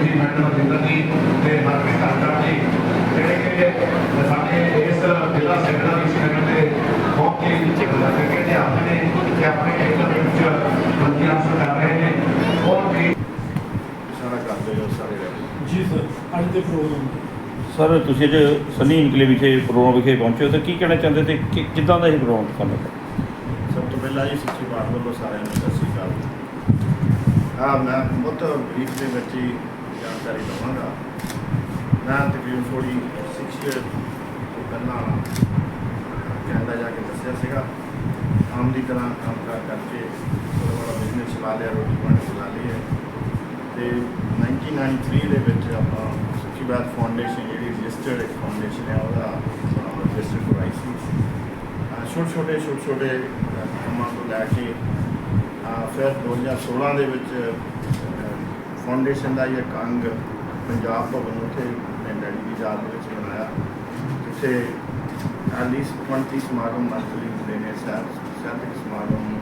ਜੀ ਮੈਡਮ ਰਜਿੰਦਰ ਜੀ ਤੇ ਹਰਪ੍ਰੀਤ ਕਾਂਡਾ ਜੀ ਜਿਹੜੇ ਕਿ ਸਾਡੇ ਇਸ ਜ਼ਿਲ੍ਹਾ ਸੈਕਟਰ ਦੀ ਸਿੱਖਿਆ ਦੇ ਬਹੁਤ ਹੀ ਲੱਗੇ ਅਧਿਆਪਕ ਨੇ ਕਿ ਆਪਣੇ ਖੇਤਰ ਦੇ ਵਿੱਚ ਵਧੀਆ ਹਾਸਲ ਕਰ ਰਹੇ ਨੇ ਬਹੁਤ ਹੀ ਸਾਰਾ ਕਰਦੇ ਹੋ ਸਾਰੇ ਰਹਿ ਜੀ ਸਰ ਅੱਜ ਦੇ ਪ੍ਰੋਗਰਾਮ ਸਰ, ਤੁਸੀਂ ਅੱਜ ਸਨੀ ਇਨਕਲੇ ਵਿਖੇ ਪ੍ਰੋਗਰਾਮ ਵਿਖੇ ਪਹੁੰਚੇ ਹੋ, ਤਾਂ ਕੀ ਕਹਿਣਾ ਚਾਹੁੰਦੇ ਤੇ ਕਿ- ਕਿੱਦਾਂ ਦਾ ਇਹ ਪ੍ਰੋਗਰਾਮ ਤੁਹਾਨੂੰ? ਸਭ ਤੋਂ ਪਹਿਲਾਂ ਜੀ, ਸੱਚੀ ਬਾਤ ਵੱਲੋਂ ਸਾਰਿਆਂ ਨੂੰ ਸਤਿ ਸ਼੍ਰੀ ਅਕਾਲ। ਹਾਂ, ਮੈਂ ਬਹੁਤ ਬਰੀਫ ਦੇ ਵਿੱਚ ਹੀ ਜਾਣਕਾਰੀ ਦਵਾਂਗਾ। ਮੈਂ ਤਕਰੀਬਨ ਥੋੜੀ 6 ਇਅਰ ਤੋਂ ਪਹਿਲਾਂ ਕੈਨੇਡਾ ਜਾ ਕੇ ਦੱਸਿਆ ਸੀਗਾ। ਆਮ ਦੀ ਤਰ੍ਹਾਂ ਕੰਮ ਕਾਰ ਕਰਕੇ ਥੋੜਾ ਬੜਾ ਬਿਜ਼ਨਸ ਚਲਾ ਲਿਆ, ਰੋਟੀ ਪਾਣੀ ਚਲਾ ਲਈ ਹੈ। ਤੇ 1993 ਦੇ ਵਿੱਚ ਆਪਾਂ ਸੱਚੀ ਬਾਤ ਫਾਊਂਡੇਸ਼ਨ ਜਿਹੜੀ ਰਜਿਸਟਰਡ ਇੱਕ ਫਾਊਂਡੇਸ਼ਨ ਹੈ ਉਹਦਾ ਰਜਿਸਟਰ ਕਰਵਾਈ ਸੀ। ਛੋਟੇ ਛੋਟੇ ਛੋਟੇ ਛੋਟੇ ਕੰਮਾਂ ਤੋਂ ਲੈ ਕੇ, ਅਹ ਫਿਰ 2016 ਦੇ ਵਿੱਚ ਫਾਊਂਡੇਸ਼ਨ ਦਾ ਇੱਕ ਅੰਗ ਪੰਜਾਬ ਭਵਨ ਉੱਥੇ ਮੈਂ ਡੈਡੀ ਦੀ ਯਾਦ ਦੇ ਵਿੱਚ ਬਣਾਇਆ। ਜਿੱਥੇ ਐਟਲੀਸਟ 20 ਸਮਾਗਮ ਮੰਥਲੀ ਹੁੰਦੇ ਨੇ ਸਾਹਿਬ ਸਾਹਿਤਕ ਸਮਾਗਮ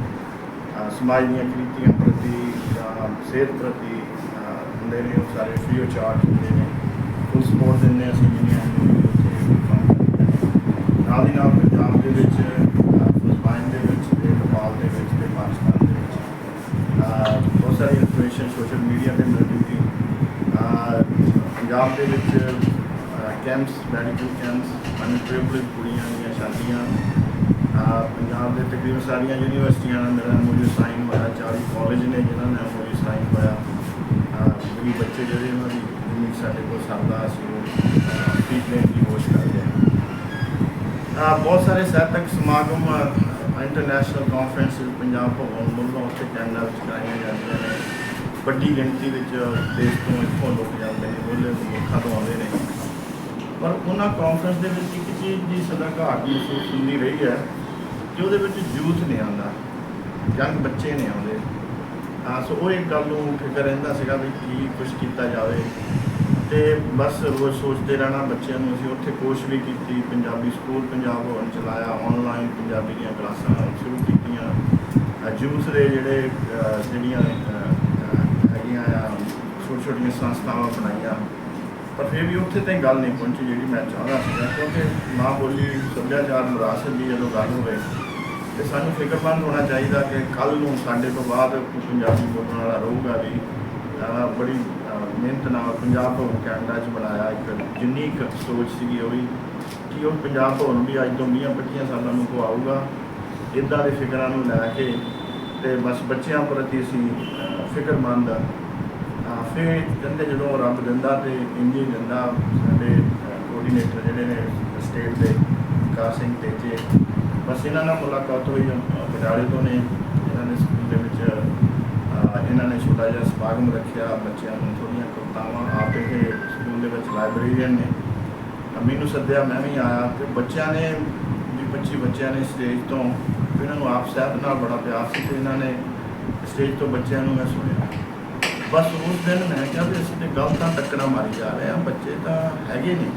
ਸਮਾਜ ਦੀਆਂ ਕ੍ਰਿਤੀਆਂ ਪ੍ਰਤੀ ਜਾਂ ਸਿਹਤ ਪ੍ਰਤੀ ਹੁੰਦੇ ਨੇ, ਉਹ ਸਾਰੇ ਫ੍ਰੀ ਆਫ ਚਾਰਜ ਹੁੰਦੇ ਨੇ। ਫੁੱਲ ਸਪੋਰਟ ਦਿੰਦੇ ਹਾਂ ਅਸੀਂ ਜਿੰਨੀਆਂ ਨੂੰ ਉੱਥੇ ਕੰਮ ਕਰਦੇ ਨੇ ਨਾਲ ਦੀ ਨਾਲ ਪੰਜਾਬ ਦੇ ਵਿੱਚ ਅਹ ਫਿਲਿਪਾਈਨ ਦੇ ਵਿੱਚ ਤੇ ਨੇਪਾਲ ਦੇ ਵਿੱਚ ਤੇ ਪਾਕਿਸਤਾਨ ਦੇ ਵਿੱਚ ਅਹ ਬਹੁਤ ਸਾਰੀ ਇਨਫੋਰਮੇਸ਼ਨ ਸੋਸ਼ਲ ਮੀਡੀਆ ਤੇ ਮਿਲਦੀ ਸੀ ਅਹ ਪੰਜਾਬ ਦੇ ਵਿੱਚ ਕੈਂਪਸ ਮੈਡੀਕਲ ਕੈਂਪਸ ਅਨਪ੍ਰਿਵਿਲੇਜ ਕੁੜੀਆਂ ਦੀਆਂ ਸ਼ਾਦੀਆਂ ਪੰਜਾਬ ਦੇ ਤਕਰੀਬਨ ਸਾਰੀਆਂ ਯੂਨੀਵਰਸਿਟੀਆਂ ਨਾਲ ਮੇਰਾ ਮੋਜੂ ਸਾਈਨ ਹੋਇਆ 40 ਕਾਲਜ ਨੇ ਜਿਨ੍ਹਾਂ ਨਾਲ ਮੋਜੂ ਸਾਈਨ ਹੋਇਆ ਵੀ ਬੱਚੇ ਜਿਹੜੇ ਉਹਨਾਂ ਦੀ ਜਿੰਨੀ ਸਾਡੇ ਕੋਲ ਸਰਦਾ ਸੀ, ਉਹ ਫੀਸ ਲੈਣ ਦੀ ਕੋਸ਼ਿਸ਼ ਕਰਦੇ ਆ ਬਹੁਤ ਸਾਰੇ ਸਾਹਿਤਕ ਸਮਾਗਮ ਇੰਟਰਨੈਸ਼ਨਲ ਕਾਨਫਰੰਸ ਪੰਜਾਬ ਭਵਨ ਵੱਲੋਂ ਉੱਥੇ ਕੈਨੇਡਾ ਵਿੱਚ ਕਰਾਈਆਂ ਜਾਂਦੀਆਂ ਨੇ। ਵੱਡੀ ਗਿਣਤੀ ਵਿੱਚ ਦੇਸ਼ ਤੋਂ ਇੱਥੋਂ ਲੋਕ ਜਾਂਦੇ ਨੇ ਉਹਲੇ ਮੁਲਕਾਂ ਤੋਂ ਆਉਂਦੇ ਨੇ। ਪਰ ਉਹਨਾਂ ਕਾਨਫਰੰਸ ਦੇ ਵਿੱਚ ਇੱਕ ਚੀਜ਼ ਦੀ ਸਦਾ ਘਾਟ ਮਹਿਸੂਸ ਹੁੰਦੀ ਰਹੀ ਹੈ ਕਿ ਉਹਦੇ ਵਿੱਚ ਯੂਥ ਨਹੀਂ ਆਉਂਦਾ ਯੰਗ ਬੱਚੇ ਨਹੀਂ ਆਉਂਦੇ। ਹਾਂ ਸੋ ਉਹ ਇੱਕ ਗੱਲ ਨੂੰ ਫਿਕਰ ਰਹਿੰਦਾ ਸੀਗਾ ਵੀ ਕੀ ਕੁਝ ਕੀਤਾ ਜਾਵੇ। ਤੇ ਬਸ ਰੋਜ਼ ਸੋਚਦੇ ਰਹਿਣਾ ਬੱਚਿਆਂ ਨੂੰ, ਅਸੀਂ ਉੱਥੇ ਕੋਸ਼ਿਸ਼ ਵੀ ਕੀਤੀ, ਪੰਜਾਬੀ ਸਕੂਲ ਪੰਜਾਬ ਭਵਨ ਚਲਾਇਆ ਆਨਲਾਈਨ ਪੰਜਾਬੀ ਦੀਆਂ ਕਲਾਸਾਂ ਸ਼ੁਰੂ ਕੀਤੀਆਂ। ਯੂਥ ਦੇ ਜਿਹੜੇ ਜਿਹੜੀਆਂ ਜਿਹੜੀਆਂ ਆ ਛੋਟੀਆਂ ਛੋਟੀਆਂ ਸੰਸਥਾਵਾਂ ਬਣਾਈਆਂ। ਪਰ ਫਿਰ ਵੀ ਉੱਥੇ ਤਾਈਂ ਗੱਲ ਨਹੀਂ ਪਹੁੰਚੀ ਜਿਹੜੀ ਮੈਂ ਚਾਹੁੰਦਾ ਸੀਗਾ, ਕਿਉਂਕਿ ਮਾਂ ਬੋਲੀ, ਸੱਭਿਆਚਾਰ ਵਿਰਾਸਤ ਦੀ ਜਦੋਂ ਗੱਲ ਹੋਵੇ, ਤੇ ਸਾਨੂੰ ਫਿਕਰਮੰਦ ਹੋਣਾ ਚਾਹੀਦਾ ਕਿ ਕੱਲ ਨੂੰ ਸਾਡੇ ਤੋਂ ਬਾਅਦ ਪੰਜਾਬੀ ਬੋਲਣ ਵਾਲਾ ਰਹੂਗਾ ਵੀ। ਬੜੀ ਮਿਹਨਤ ਨਾਲ ਪੰਜਾਬ ਭਵਨ ਕੈਨੇਡਾ 'ਚ ਬਣਾਇਆ ਇੱਕ ਯੂਨੀਕ ਸੋਚ ਸੀਗੀ ਉਹ ਵੀ ਕਿ ਉਹ ਪੰਜਾਬ ਭਵਨ ਵੀ ਅੱਜ ਤੋਂ 20 25 ਸਾਲਾਂ ਨੂੰ ਕੋ ਆਊਗਾ ਇੱਦਾਂ ਦੇ ਫਿਕਰਾਂ ਨੂੰ ਲੈ ਕੇ ਤੇ ਬਸ ਬੱਚਿਆਂ ਪ੍ਰਤੀ ਅਸੀਂ ਫਿਕਰਮੰਦ ਆ। ਹਾਂ ਫਿਰ ਕਹਿੰਦੇ ਜਦੋਂ ਰੱਬ ਦਿੰਦਾ ਤੇ ਇੰਜ ਹੀ ਦਿੰਦਾ, ਸਾਡੇ ਕੋਆਰਡੀਨੇਟਰ ਜਿਹੜੇ ਨੇ ਸਟੇਟ ਦੇ ਵਿਕਾਸ ਸਿੰਘ ਤੇਜੇ ਬਸ ਇਹਨਾਂ ਨਾਲ ਮੁਲਾਕਾਤ ਹੋਈ ਬਟਾਲੇ ਤੋਂ ਨੇ, ਇਹਨਾਂ ਨੇ ਸਕੂਲ ਦੇ ਵਿੱਚ ਇਹਨਾਂ ਨੇ ਛੋਟਾ ਜਿਹਾ ਸਮਾਗਮ ਰੱਖਿਆ, ਬੱਚਿਆਂ ਨੂੰ ਥੋੜੀਆਂ ਕਵਿਤਾਵਾਂ, ਆਪ ਇਹ ਸਕੂਲ ਦੇ ਵਿੱਚ ਲਾਇਬ੍ਰੇਰੀਅਨ ਨੇ। ਮੈਨੂੰ ਸੱਦਿਆ, ਮੈਂ ਵੀ ਆਇਆ, ਤੇ ਬੱਚਿਆਂ ਨੇ ਵੀ 25 ਬੱਚਿਆਂ ਨੇ ਸਟੇਜ ਤੋਂ ਇਹਨਾਂ ਨੂੰ ਆਪ ਸਾਹਿਬ ਨਾਲ ਬੜਾ ਪਿਆਰ ਸੀ, ਤੇ ਇਹਨਾਂ ਨੇ ਸਟੇਜ ਤੋਂ ਬੱਚਿਆਂ ਨੂੰ ਮੈਂ ਸੁਣਿਆ। ਬਸ ਉਸ ਦਿਨ ਮੈਂ ਕਿਹਾ ਵੀ ਅਸੀਂ ਤੇ ਗਲਤਾਂ ਟੱਕਰਾਂ ਮਾਰੀ ਜਾ ਰਹੇ ਹਾਂ, ਬੱਚੇ ਤਾਂ ਹੈਗੇ ਨਹੀਂ।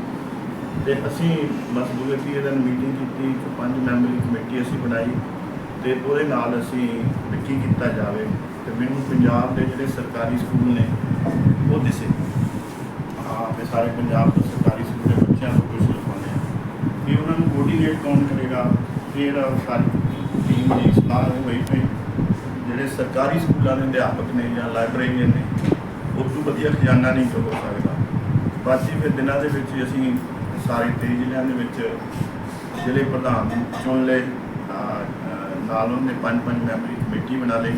ਤੇ ਅਸੀਂ ਬਸ ਦੂਏ ਤੀਏ ਦਿਨ ਮੀਟਿੰਗ ਕੀਤੀ ਇੱਕ ਪੰਜ ਮੈਂਬਰੀ ਕਮੇਟੀ ਅਸੀਂ ਬਣਾਈ, ਤੇ ਉਹਦੇ ਨਾਲ ਅਸੀਂ ਕੀ ਕੀਤਾ ਜਾਵੇ, ਤੇ ਮੈਨੂੰ ਪੰਜਾਬ ਦੇ ਜਿਹੜੇ ਸਰਕਾਰੀ ਸਕੂਲ ਨੇ, ਉਹ ਦਿਸੇ। ਹਾਂ ਤੇ ਸਾਰੇ ਪੰਜਾਬ ਦੇ ਸਰਕਾਰੀ ਸਕੂਲ ਦੇ ਬੱਚਿਆਂ ਨੂੰ ਕੁਝ ਲਿਖਾਉਂਦੇ ਆ। ਕਿ ਉਹਨਾਂ ਨੂੰ ਕੋਆਰਡੀਨੇਟ ਕੌਣ ਕਰੇਗਾ? ਫਿਰ ਸਾਰੀ ਟੀਮ ਦੀ ਸਲਾਹ ਹੋਈ ਪਈ। ਜਿਹੜੇ ਸਰਕਾਰੀ ਸਕੂਲਾਂ ਦੇ ਅਧਿਆਪਕ ਨੇ ਜਾਂ ਲਾਇਬ੍ਰੇਰੀਅਨ ਨੇ ਉਹ ਤੋਂ ਵਧੀਆ ਖਜ਼ਾਨਾ ਨਹੀਂ ਹੋ ਸਕਦਾ। ਬਾਕੀ ਫਿਰ ਦਿਨਾਂ ਦੇ ਵਿੱਚ ਹੀ ਅਸੀਂ ਸਾਰੇ ਤੇਈ ਜ਼ਿਲ੍ਹਿਆਂ ਦੇ ਵਿੱਚ ਜ਼ਿਲ੍ਹੇ ਪ੍ਰਧਾਨ ਚੁਣ ਲਏ ਅਹ, ਅਹ, ਨਾਲ ਉਹਨੇ ਪੰਜ ਪੰਜ ਮੈਂਬਰੀ ਕਮੇਟੀ ਬਣਾ ਲਈ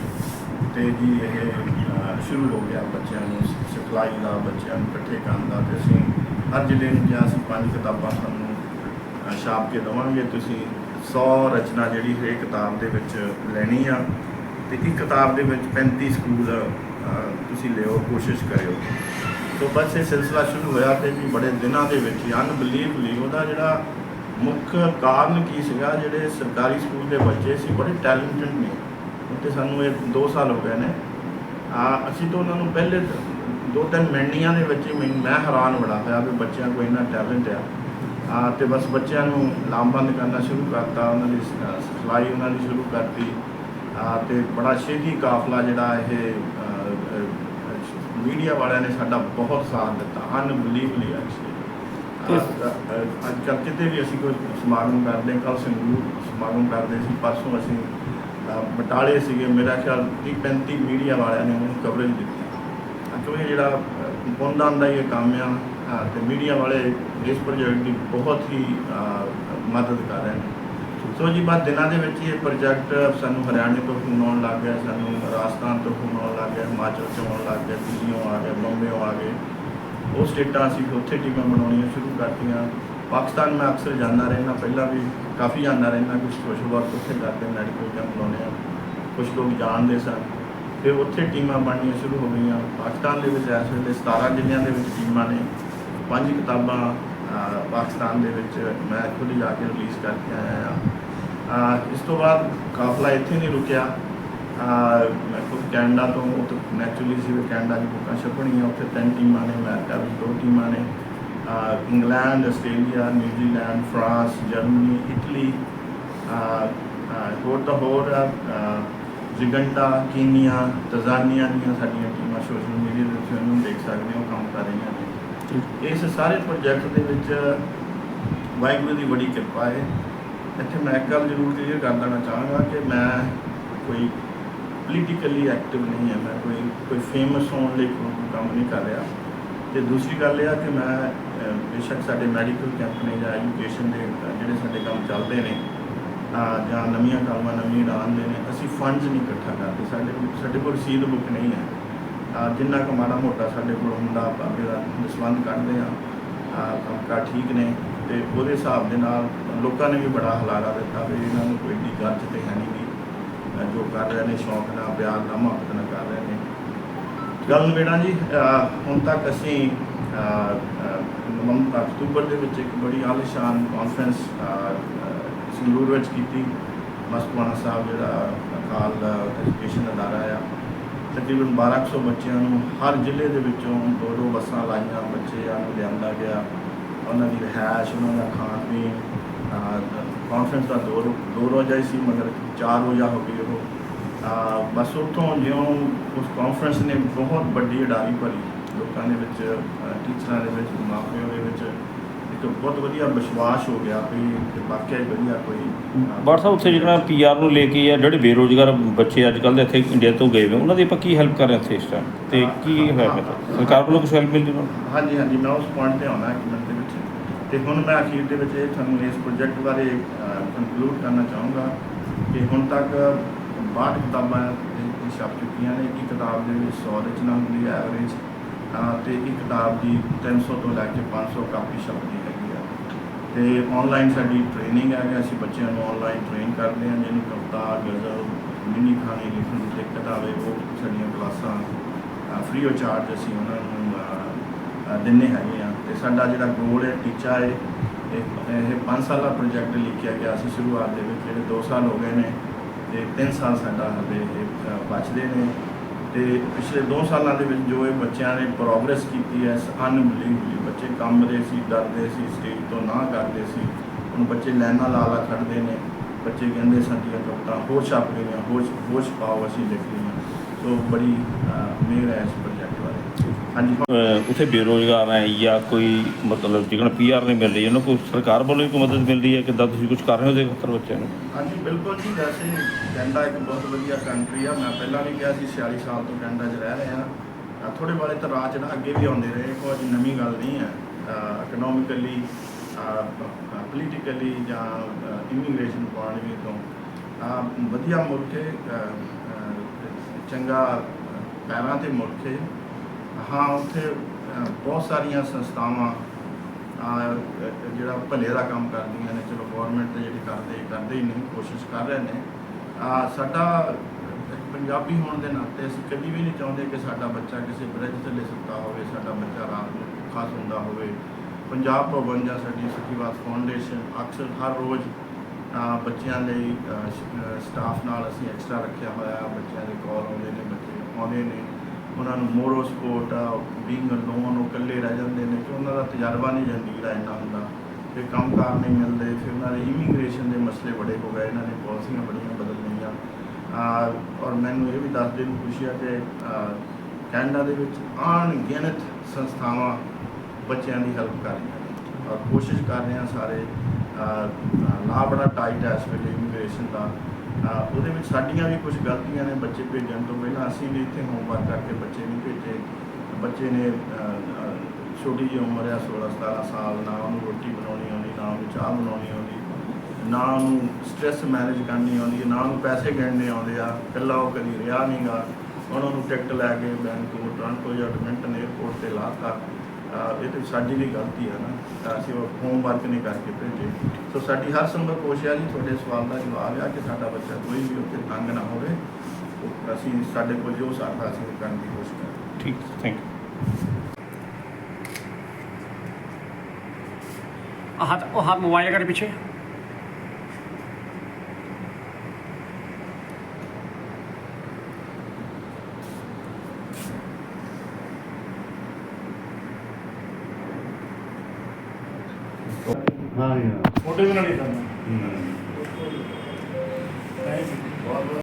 ਤੇ ਜੀ ਇਹ ਸ਼ੁਰੂ ਹੋ ਗਿਆ ਬੱਚਿਆਂ ਨੂੰ ਸਿਖਲਾਈ ਦਾ ਬੱਚਿਆਂ ਨੂੰ ਇਕੱਠੇ ਕਰਨ ਦਾ ਤੇ ਅਸੀਂ ਹਰ ਜ਼ਿਲ੍ਹੇ ਨੂੰ ਜਾਂ ਅਸੀਂ ਪੰਜ ਕਿਤਾਬਾਂ ਤੁਹਾਨੂੰ ਛਾਪ ਕੇ ਦੇਵਾਂਗੇ। ਤੁਸੀਂ 100 ਰਚਨਾ ਜਿਹੜੀ ਹਰੇਕ ਕਿਤਾਬ ਦੇ ਵਿੱਚ ਲੈਣੀ ਆ। ਤੇ ਇੱਕ ਕਿਤਾਬ ਦੇ ਵਿੱਚ 35 ਸਕੂਲ ਤੁਸੀਂ ਲਿਓ, ਕੋਸ਼ਿਸ਼ ਕਰਿਓ। ਸੋ ਬਸ ਇਹ ਸਿਲਸਿਲਾ ਸ਼ੁਰੂ ਹੋਇਆ ਤੇ ਵੀ ਬੜੇ ਦਿਨਾਂ ਦੇ ਵਿੱਚ ਅਨਬਲੀਵਬਲੀ ਉਹਦਾ ਜਿਹੜਾ ਮੁੱਖ ਕਾਰਨ ਕੀ ਸੀਗਾ, ਜਿਹੜੇ ਸਰਕਾਰੀ ਸਕੂਲ ਦੇ ਬੱਚੇ ਸੀ, ਬੜੇ ਟੈਲੈਂਟਡ ਨੇ। ਉੱਤੇ ਸਾਨੂੰ ਇਹ 2 ਸਾਲ ਹੋ ਗਏ ਨੇ। ਆ, ਅਸੀਂ ਤਾਂ ਉਹਨਾਂ ਨੂੰ ਪਹਿਲੇ ਦੋ ਤਿੰਨ ਮਿੰਟੀਆਂ ਦੇ ਵਿੱਚ ਹੀ ਮੈਨੂੰ- ਮੈਂ ਹੈਰਾਨ ਬੜਾ ਹੋਇਆ ਵੀ ਬੱਚਿਆਂ ਕੋਲ ਇੰਨਾ ਟੈਲੈਂਟ ਆ। ਆ, ਤੇ ਬਸ ਬੱਚਿਆਂ ਨੂੰ ਲਾਮਬੰਦ ਕਰਨਾ ਸ਼ੁਰੂ ਕਰਤਾ, ਉਹਨਾਂ ਦੀ ਸ- ਸਿਖਲਾਈ ਉਹਨਾਂ ਦੀ ਸ਼ੁਰੂ ਕਰਤੀ। ਤੇ ਬੜਾ ਛੇਤੀ ਕਾਫਲਾ ਜਿਹੜਾ ਇਹ ਮੀਡੀਆ ਵਾਲਿਆਂ ਨੇ ਸਾਡਾ ਬਹੁਤ ਸਾਥ ਦਿੱਤਾ ਅਨਬਲੀਵਲੀ ਐਕਚੁਅਲੀ ਅੱਜ ਕੱਲ੍ਹ ਕਿਤੇ ਵੀ ਅਸੀਂ ਕੋਈ ਸਮਾਗਮ ਕਰਦੇ ਕੱਲ ਸੰਗਰੂਰ ਸਮਾਗਮ ਕਰਦੇ ਸੀ ਪਰਸੋਂ ਅਸੀਂ ਬਟਾਲੇ ਸੀਗੇ ਮੇਰਾ ਖਿਆਲ 30 35 ਮੀਡੀਆ ਵਾਲਿਆਂ ਨੇ ਉਹਨੂੰ ਕਵਰੇਜ ਦਿੱਤੀ। ਅ, ਕਿਉਂਕਿ ਜਿਹੜਾ ਪੁੰਦਾਂ ਦਾ ਇਹ ਕੰਮ ਆ ਤੇ ਮੀਡੀਆ ਵਾਲੇ ਇਸ ਪ੍ਰੋਜੈਕਟ ਦੀ ਬਹੁਤ ਹੀ ਮਦਦ ਕਰ ਰਹੇ ਨੇ। ਸੋ ਜੀ ਬਾਅਦ ਦਿਨਾਂ ਦੇ ਵਿੱਚ ਹੀ ਇਹ ਪ੍ਰੋਜੈਕਟ ਸਾਨੂੰ ਹਰਿਆਣੇ ਤੋਂ ਫੋਨ ਆਉਣ ਲੱਗ ਗਿਆ, ਸਾਨੂੰ ਰਾਜਸਥਾਨ ਤੋਂ ਫੋਨ ਆਉਣ ਲੱਗ ਗਿਆ, ਹਿਮਾਚਲ ਤੋਂ ਆਉਣ ਲੱਗ ਗਿਆ ਦਿੱਲੀੋਂ ਆ ਗਿਆ ਬੰਬੇੋਂ ਆ ਗਏ। ਉਹ ਸਟੇਟਾਂ ਅਸੀਂ ਉੱਥੇ ਟੀਮਾਂ ਬਣਾਉਣੀਆਂ ਸ਼ੁਰੂ ਕਰਤੀਆਂ। ਪਾਕਿਸਤਾਨ ਮੈਂ ਅਕਸਰ ਜਾਂਦਾ ਰਹਿਣਾ ਪਹਿਲਾਂ ਵੀ ਕਾਫੀ ਜਾਂਦਾ ਰਹਿਣਾ ਕੁਝ ਸੋਸ਼ਲ ਵਰਕ ਉੱਥੇ ਕਰਦੇ ਮੈਡੀਕਲ ਕੈਂਪ ਲਾਉਣੇ ਆ। ਕੁਝ ਲੋਕ ਜਾਣਦੇ ਸਨ। ਫਿਰ ਉੱਥੇ ਟੀਮਾਂ ਬਣਨੀਆਂ ਸ਼ੁਰੂ ਹੋ ਗਈਆਂ। ਪਾਕਿਸਤਾਨ ਦੇ ਵਿੱਚ ਇਸ ਵੇਲੇ 17 ਜ਼ਿਲ੍ਹਿਆਂ ਦੇ ਵਿੱਚ ਟੀਮਾਂ ਨੇ। ਪੰਜ ਕਿਤਾਬਾਂ ਪਾਕਿਸਤਾਨ ਦੇ ਵਿੱਚ ਮੈਂ ਖੁਦ ਜਾ ਕੇ ਰਿਲੀਜ਼ ਕਰਕੇ ਆਇਆ ਆ ਇਸ ਤੋਂ ਬਾਅਦ ਕਾਫਲਾ ਇੱਥੇ ਨਹੀਂ ਰੁਕਿਆ। ਖੁਦ ਕੈਨੇਡਾ ਤੋਂ ਉਹ ਤਾਂ ਨੈਚੁਰਲੀ ਸੀ ਵੀ ਕੈਨੇਡਾ ਦੀ ਬੁੱਕਾਂ ਛਪਣੀਆਂ ਉੱਥੇ ਤਿੰਨ ਟੀਮਾਂ ਨੇ ਅਮਰੀਕਾ ਵਿੱਚ ਦੋ ਟੀਮਾਂ ਨੇ। England Australia New Zealand France Germany Italy ਹੋਰ ਤਾਂ ਹੋਰ ਜਿਗੰਡਾ ਕੀਨੀਆ ਤਜ਼ਾਨੀਆ ਦੀਆਂ ਸਾਡੀਆਂ ਟੀਮਾਂ ਸੋਸ਼ਲ ਮੀਡੀਆ ਦੇ ਉੱਤੇ ਉਹਨੂੰ ਦੇਖ ਸਕਦੇ ਹੋ ਕੰਮ ਕਰ ਰਹੀਆਂ ਨੇ। ਇਸ ਸਾਰੇ ਪ੍ਰੋਜੈਕਟ ਦੇ ਵਿੱਚ ਵਾਹਿਗੁਰੂ ਦੀ ਬੜੀ ਕਿਰਪਾ ਹੈ। ਇੱਥੇ ਮੈਂ ਇੱਕ ਗੱਲ ਜ਼ਰੂਰ ਕਲੀਅਰ ਕਰ ਦੇਣਾ ਚਾਹਾਂਗਾ ਕਿ ਮੈਂ ਕੋਈ ਪੋਲੀਟੀਕਲੀ ਐਕਟਿਵ ਨਹੀਂ ਹੈ, ਮੈਂ ਕੋਈ ਕੋਈ ਫੇਮਸ ਹੋਣ ਲਈ ਕੋਈ ਕੰਮ ਨਹੀਂ ਕਰ ਰਿਹਾ। ਤੇ ਦੂਸਰੀ ਗੱਲ ਇਹ ਆ ਕਿ ਮੈਂ ਬੇਸ਼ੱਕ ਸਾਡੇ ਮੈਡੀਕਲ ਕੈਂਪ ਨੇ ਜਾਂ ਐਜੂਕੇਸ਼ਨ ਦੇ ਜਿਹੜੇ ਸਾਡੇ ਕੰਮ ਚੱਲਦੇ ਨੇ ਜਾਂ ਨਵੀਆਂ ਕਾਲਮਾਂ ਨਵੀਂ ਉਡਾਨ ਦੇ ਨੇ, ਅਸੀਂ ਫੰਡਸ ਨਹੀਂ ਇਕੱਠਾ ਕਰਦੇ। ਸਾਡੇ ਕੋਲ ਸਾਡੇ ਕੋਲ ਰਸੀਦ ਬੁੱਕ ਨਹੀਂ ਹੈ। ਜਿੰਨਾ ਕੁ ਮਾੜਾ ਮੋਟਾ ਸਾਡੇ ਕੋਲ ਹੁੰਦਾ, ਆਪਾਂ ਅੱਗੇ ਦਾ ਦਸਵੰਦ ਕੱਢਦੇ ਆ ਕੰਮਕਾਰ ਠੀਕ ਨੇ। ਤੇ ਉਹਦੇ ਹਿਸਾਬ ਦੇ ਨਾਲ ਲੋਕਾਂ ਨੇ ਵੀ ਬੜਾ ਹਲਾਰਾ ਦਿੱਤਾ ਵੀ ਇਹਨਾਂ ਨੂੰ ਕੋਈ ਏਡੀ ਗੱਜ ਤੇ ਹੈ ਨਹੀਂ ਗੀ। ਜੋ ਕਰ ਰਹੇ ਨੇ, ਸ਼ੌਂਕ ਨਾਲ, ਪਿਆਰ ਨਾਲ, ਮੁਹੱਬਤ ਨਾਲ ਕਰ ਰਹੇ ਨੇ। ਗੱਲ ਨਵੇੜਾ ਜੀ ਹੁਣ ਤੱਕ ਅਸੀਂ ਨਵੰਬਰ, ਅਕਤੂਬਰ ਦੇ ਵਿੱਚ ਇੱਕ ਬੜੀ ਆਲੀਸ਼ਾਨ ਕਾਨਫਰੰਸ ਸੰਗਰੂਰ ਵਿੱਚ ਕੀਤੀ। ਮਸਤਵਾਨਾ ਸਾਹਿਬ ਜਿਹੜਾ ਅਕਾਲ ਐਜੂਕੇਸ਼ਨ ਅਦਾਰਾ ਆ। ਤਕਰੀਬਨ 1200 ਬੱਚਿਆਂ ਨੂੰ ਹਰ ਜ਼ਿਲ੍ਹੇ ਦੇ ਵਿੱਚੋਂ ਦੋ ਦੋ ਬੱਸਾਂ ਲਾਈਆਂ ਬੱਚਿਆਂ ਨੂੰ ਲਿਆਂਦਾ ਗਿਆ। ਉਹਨਾਂ ਦੀ ਰਿਹਾਇਸ਼ ਉਹਨਾਂ ਦਾ ਖਾਣ ਪੀਣ ਕਾਨਫਰੰਸ ਦਾ ਦੋ ਦੋ ਰੋਜ਼ਾ ਹੀ ਸੀ ਮਗਰ ਚਾਰ ਰੋਜ਼ਾ ਹੋ ਗਈ ਉਹ। ਬਸ ਉੱਥੋਂ ਜਿਉਂ ਉਸ ਕਾਨਫਰੰਸ ਨੇ ਬਹੁਤ ਵੱਡੀ ਉਡਾਰੀ ਭਰੀ। ਲੋਕਾਂ ਦੇ ਵਿੱਚ ਟੀਚਰਾਂ ਦੇ ਵਿੱਚ ਮਾਪਿਆਂ ਦੇ ਵਿੱਚ ਇੱਕ ਬਹੁਤ ਵਧੀਆ ਵਿਸ਼ਵਾਸ ਹੋ ਗਿਆ ਵੀ ਵਾਕਿਆ ਹੀ ਵਧੀਆ ਕੋਈ ਸਾਹਿਬ ਉੱਥੇ ਜਿਹੜਾ ਪੀਆਰ ਨੂੰ ਲੈ ਕੇ ਆ ਜਿਹੜੇ ਬੇਰੋਜ਼ਗਾਰ ਬੱਚੇ ਅੱਜ ਕੱਲ੍ਹ ਦੇ ਇੱਥੇ ਇੰਡੀਆ ਤੋਂ ਗਏ ਹੋਏ ਉਹਨਾਂ ਦੀ ਆਪਾਂ ਕੀ ਹੈਲਪ ਕਰ ਰਹੇ ਇੱਥੇ ਇਸ ਟਾਈਮ ਤੇ ਕੀ ਹੋਇਆ ਸਰਕਾਰ ਵੱਲੋਂ ਕੁਝ ਹੈਲਪ ਮਿਲਦੀ ਉਹਨਾਂ ਹਾਂਜੀ ਹਾਂਜੀ ਮੈਂ ਉਸ ਪੁਆਇੰਟ ਤੇ ਆਉਣਾ ਇੱਕ ਮਿੰਟ ਤੇ ਹੁਣ ਮੈਂ ਅਖੀਰ ਦੇ ਵਿੱਚ ਇਹ ਤੁਹਾਨੂੰ ਇਸ ਪ੍ਰੋਜੈਕਟ ਬਾਰੇ ਕੰਕਲੂਡ ਕਰਨਾ ਚਾਹੂੰਗਾ ਕਿ ਹੁਣ ਤੱਕ 62 ਕਿਤਾਬਾਂ ਛਪ ਚੁੱਕੀਆਂ ਨੇ। ਇੱਕ ਕਿਤਾਬ ਦੇ ਵਿੱਚ 100 ਰਚਨਾ ਹੁੰਦੀ ਹੈ ਐਵਰੇਜ ਤੇ ਇੱਕ ਕਿਤਾਬ ਦੀ 300 ਤੋਂ ਲੈ ਕੇ 500 ਕਾਪੀ ਛਪਦੀ ਹੈਗੀ ਆ। ਤੇ ਆਨਲਾਈਨ ਸਾਡੀ ਟ੍ਰੇਨਿੰਗ ਹੈ ਕਿ ਅਸੀਂ ਬੱਚਿਆਂ ਨੂੰ ਆਨਲਾਈਨ ਟ੍ਰੇਨ ਕਰਦੇ ਹਾਂ ਜਿਹਨੂੰ ਕਵਿਤਾ ਗਜ਼ਲ ਮਿੰਨੀ ਕਹਾਣੀ ਲਿਖਣ ਦੀ ਦਿੱਕਤ ਆਵੇ ਉਹ ਸਾਡੀਆਂ ਕਲਾਸਾਂ ਫ੍ਰੀ ਆਫ ਚਾਰਜ ਅਸੀਂ ਉਹਨਾਂ ਨੂੰ ਅਹ, ਦਿੰਦੇ ਹੈਗੇ ਆ ਤੇ ਸਾਡਾ ਜਿਹੜਾ ਗੋਲ ਹੈ, ਟੀਚਾ ਹੈ, ਇਹ ਇਹ 5 ਸਾਲਾ ਪ੍ਰੋਜੈਕਟ ਲਿਖਿਆ ਗਿਆ ਸੀ ਸ਼ੁਰੂਆਤ ਦੇ ਵਿੱਚ, ਜਿਹੜੇ 2 ਸਾਲ ਹੋ ਗਏ ਨੇ ਤੇ 3 ਸਾਲ ਸਾਡਾ ਹਲੇ ਇਹ ਬਚਦੇ ਨੇ ਤੇ ਪਿਛਲੇ 2 ਸਾਲਾਂ ਦੇ ਵਿੱਚ ਜੋ ਇਹ ਬੱਚਿਆਂ ਨੇ ਪ੍ਰੋਗਰੈਸ ਕੀਤੀ ਹੈ ਅਨਬਲੀਵਬਲੀ ਬੱਚੇ ਕੰਬਦੇ ਸੀ, ਡਰਦੇ ਸੀ ਸਟੇਜ ਤੋਂ ਨਾ ਕਰਦੇ ਸੀ, ਹੁਣ ਬੱਚੇ ਲਾਈਨਾਂ ਲਾ ਲਾ ਖੜਦੇ ਨੇ, ਬੱਚੇ ਕਹਿੰਦੇ ਸਾਡੀਆਂ ਕਵਿਤਾ ਹੋਰ ਛਪ ਗਈਆਂ, ਹੋਸ਼ ਹੋਸ਼ ਪਾਓ ਅਸੀਂ ਲਿਖ ਲਈਆਂ। ਸੋ ਬੜੀ ਮਿਹਰ ਹੈ ਇਸ ਪ੍ਰੋਜੈਕਟ ਹਾਂਜੀ। ਉੱਥੇ ਬੇਰੋਜ਼ਗਾਰ ਹੈ ਜਾਂ ਕੋਈ ਮਤਲਬ ਜਿਹੜਾ ਪੀਆਰ ਨਹੀਂ ਮਿਲ ਰਹੀ ਉਹਨਾਂ ਕੋਲ ਸਰਕਾਰ ਵੱਲੋਂ ਕੋਈ ਮਦਦ ਮਿਲ ਰਹੀ ਹੈ ਕਿੱਦਾਂ ਤੁਸੀਂ ਕੁਝ ਕਰ ਰਹੇ ਹੋ ਉਹਦੇ ਖਾਤਰ ਬੱਚਿਆਂ ਨੂੰ? ਹਾਂਜੀ ਬਿਲਕੁਲ ਜੀ ਵੈਸੇ ਕੈਨੇਡਾ ਇੱਕ ਬਹੁਤ ਵਧੀਆ ਕੰਟਰੀ ਆ। ਮੈਂ ਪਹਿਲਾਂ ਵੀ ਕਿਹਾ ਸੀ 46 ਸਾਲ ਤੋਂ ਕੈਨੇਡਾ 'ਚ ਰਹਿ ਰਹੇ। ਹਾਂ ਥੋੜੇ ਵਾਲੇ ਤਾਂ ਰਾਜ ਜਿਹੜਾ ਅੱਗੇ ਵੀ ਆਉਂਦੇ ਰਹੇ ਕੋਈ ਨਵੀਂ ਗੱਲ ਨਹੀਂ ਹੈ। ਇਕਨੋਮਿਕਲੀ ਪੋਲੀਟੀਕਲੀ ਜਾਂ ਇਮੀਗ੍ਰੇਸ਼ਨ ਪੁਆਇੰਟ ਵੀ ਤੋਂ। ਵਧੀਆ ਮੁਲਕ ਹੈ ਚੰਗਾ ਪੈਰਾਂ ਤੇ ਮੁਲਕ ਹੈ ਹਾਂ ਉੱਥੇ ਅਹ, ਬਹੁਤ ਸਾਰੀਆਂ ਸੰਸਥਾਵਾਂ ਅਹ, ਜਿਹੜਾ ਭਲੇ ਦਾ ਕੰਮ ਕਰਦੀਆਂ ਨੇ ਚਲੋ ਗਵਰਨਮੈਂਟ ਤੇ ਜਿਹੜੀ ਕਰਦੇ ਕਰਦੇ ਹੀ ਨਹੀਂ ਕੋਸ਼ਿਸ਼ ਕਰ ਰਹੇ ਨੇ। ਅਹ, ਸਾਡਾ ਇੱਕ ਪੰਜਾਬੀ ਹੋਣ ਦੇ ਨਾਤੇ ਅਸੀਂ ਕਦੀ ਵੀ ਨਹੀਂ ਚਾਹੁੰਦੇ ਕਿ ਸਾਡਾ ਬੱਚਾ ਕਿਸੇ ਬ੍ਰਿਜ ਥੱਲੇ ਸੁੱਤਾ ਹੋਵੇ ਸਾਡਾ ਬੱਚਾ ਰਾਤ ਨੂੰ ਭੁੱਖਾ ਸੌਂਦਾ ਹੋਵੇ। ਪੰਜਾਬ ਭਵਨ ਜਾਂ ਸਾਡੀ ਸੁਖੀਵਾਸ ਫਾਊਂਡੇਸ਼ਨ ਅਕਸਰ ਹਰ ਰੋਜ਼ ਅਹ, ਬੱਚਿਆਂ ਲਈ ਸਟਾਫ ਨਾਲ ਅਸੀਂ ਐਕਸਟਰਾ ਰੱਖਿਆ ਹੋਇਆ ਬੱਚਿਆਂ ਦੇ ਕਾਲ ਆਉਂਦੇ ਨੇ ਬੱਚੇ ਆਉਂਦੇ ਨੇ। ਉਹਨਾਂ ਨੂੰ ਮੋਰੋ ਸਪੋਰਟ ਬੀਇੰਗ ਅਲੋਨ ਉਹ ਇਕੱਲੇ ਰਹਿ ਜਾਂਦੇ ਨੇ ਕਿ ਉਹਨਾਂ ਦਾ ਤਜਰਬਾ ਨਹੀਂ ਜ਼ਿੰਦਗੀ ਦਾ ਇੰਨਾ ਹੁੰਦਾ ਤੇ ਕੰਮਕਾਰ ਨਹੀਂ ਮਿਲਦੇ, ਫਿਰ ਉਹਨਾਂ ਦੇ ਇਮੀਗ੍ਰੇਸ਼ਨ ਦੇ ਮਸਲੇ ਬੜੇ ਹੋ ਗਏ, ਇਹਨਾਂ ਨੇ ਪਾਲਿਸੀਆਂ ਬੜੀਆਂ ਬਦਲ ਲਈਆਂ ਔਰ ਮੈਨੂੰ ਇਹ ਵੀ ਦੱਸਦੇ ਨੂੰ ਖੁਸ਼ੀ ਆ ਕਿ ਕੈਨੇਡਾ ਦੇ ਵਿੱਚ ਅਣਗਿਣਤ ਸੰਸਥਾਵਾਂ ਬੱਚਿਆਂ ਦੀ ਹੈਲਪ ਕਰ ਰਹੀਆਂ ਨੇ। ਔਰ ਕੋਸ਼ਿਸ਼ ਕਰ ਰਹੇ ਆ ਸਾਰੇ ਲਾ ਬੜਾ ਟਾਈਟ ਹੈ ਇਸ ਵੇਲੇ ਇਮੀਗ੍ਰੇਸ਼ਨ ਦਾ। ਉਹਦੇ ਵਿੱਚ ਸਾਡੀਆਂ ਵੀ ਕੁਝ ਗਲਤੀਆਂ ਨੇ ਬੱਚੇ ਭੇਜਣ ਤੋਂ ਪਹਿਲਾਂ। ਅਸੀਂ ਵੀ ਇੱਥੇ ਹੋਮਵਰਕ ਕਰਕੇ ਬੱਚੇ ਨਹੀਂ ਭੇਜੇ। ਬੱਚੇ ਨੇ ਛੋਟੀ ਜਿਹੀ ਉਮਰ ਆ 16 17 ਸਾਲ, ਨਾ ਉਹਨੂੰ ਰੋਟੀ ਬਣਾਉਣੀ ਆਉਂਦੀ, ਨਾ ਉਹਨੂੰ ਚਾਹ ਬਣਾਉਣੀ ਆਉਂਦੀ, ਨਾ ਉਹਨੂੰ ਸਟ੍ਰੈਸ ਮੈਨੇਜ ਕਰਨੀ ਆਉਂਦੀ, ਨਾ ਉਹਨੂੰ ਪੈਸੇ ਗਿਣਨੇ ਆਉਂਦੇ ਆ। ਇਕੱਲਾ ਉਹ ਕਦੀ ਰਿਹਾ ਨਹੀਂਗਾ ਉਹਨਾਂ ਨੂੰ ਟਿਕਟ ਲੈ ਕੇ ਬੈਂਕੂ ਟੋਰਾਂਟੋ ਜਾਂ ਡਮਿੰਟਨ 에ਅਰਪੋਰਟ ਤੇ ਲਾਤਾ ਅਹ ਇਹ ਤੇ ਸਾਡੀ ਵੀ ਗਲਤੀ ਹੈ ਨਾ। ਤਾਂ ਅਸੀਂ ਉਹ ਹੋਮਵਰਕ ਨਹੀਂ ਕਰਕੇ ਭੇਜੇ। ਸੋ ਸਾਡੀ ਹਰ ਸੰਭਵ ਕੋਸ਼ਿਸ਼ ਹੈ ਜੀ ਤੁਹਾਡੇ ਸਵਾਲ ਦਾ ਜਵਾਬ ਆ ਕਿ ਸਾਡਾ ਬੱਚਾ ਕੋਈ ਵੀ ਉੱਥੇ ਤੰਗ ਨਾ ਹੋਵੇ। ਅਸੀਂ ਸਾਡੇ ਕੋਲ ਜੋ ਸਾਡਾ ਅਸੀਂ ਉਹ ਕਰਨ ਦੀ ਕੋਸ਼ਿਸ਼ ਕਰਾਂਗੇ। ਠੀਕ ਥੈਂਕ ਯੂ ਆਹ ਹੱਥ ਉਹ ਹੱਥ ਮੋਬਾਈਲ ਕਰ ਪਿੱਛੇ। ਹਾਂ ਯਾਰ ਫੋਟੋ ਵੀ ਨਹੀਂ ਕਰਨਾ। ਬਹੁਤ ਬਹੁਤ ਸਤਿ